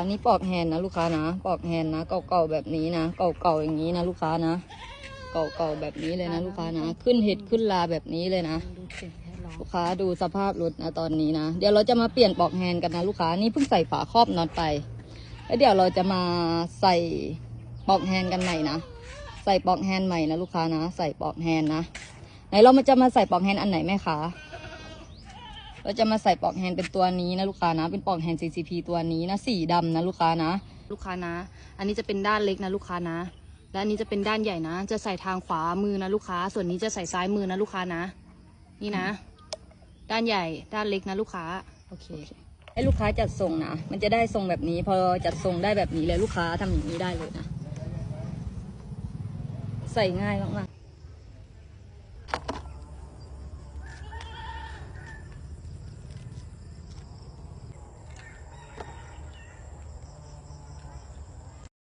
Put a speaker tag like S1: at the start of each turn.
S1: นนี้ปอกแฮน์นะลูกค้านะ ปอกแฮน์นะ เก่าๆแบบนี้นะ เก่าๆอย่างนี้นะลูกค้านะ เก่าๆแบบนี้เลยนะลูกค้านะ ขึ้นเห็ดขึ้นลาแบบนี้เลยนะ ลูกค้าดูสภาพรถนะตอนนี้นะ เดี๋ยวเราจะมาเปลี่ยนปลอกแฮน์กันนะลูกค้า นี่เพิ่งใส่ฝาครอบน็อตไป แล้วเดี๋ยวเราจะมาใส่ปลอกแฮน์กันใหม่นะ ใส่ปลอกแฮน์ใหม่นะลูกค้านะ ใส่ปลอกแฮน์นะ ไหนเรามาจะมาใส่ปลอกแฮน์อันไหนแม่คะ เราจะมาใส่ปลอกแฮนด์เป็นตัวนี้นะลูกค้านะ เป็นปลอกแฮนด์ CCP ตัวนี้นะสีดำนะลูกค้านะ
S2: ลูกค้านะ อันนี้จะเป็นด้านเล็กนะลูกค้านะ และอันนี้จะเป็นด้านใหญ่นะ จะใส่ทางขวามือนะลูกค้า ส่วนนี้จะใส่ซ้ายมือนะลูกค้านะ นี่นะ ด้านใหญ่ด้านเล็กนะลูกค้าโอเค
S1: ให้ลูกค้าจัดทรงนะ มันจะได้ทรงแบบนี้ พอจัดทรงได้แบบนี้เลยลูกค้าทำอย่างนี้ได้เลยนะ ใส่ง่ายมากๆ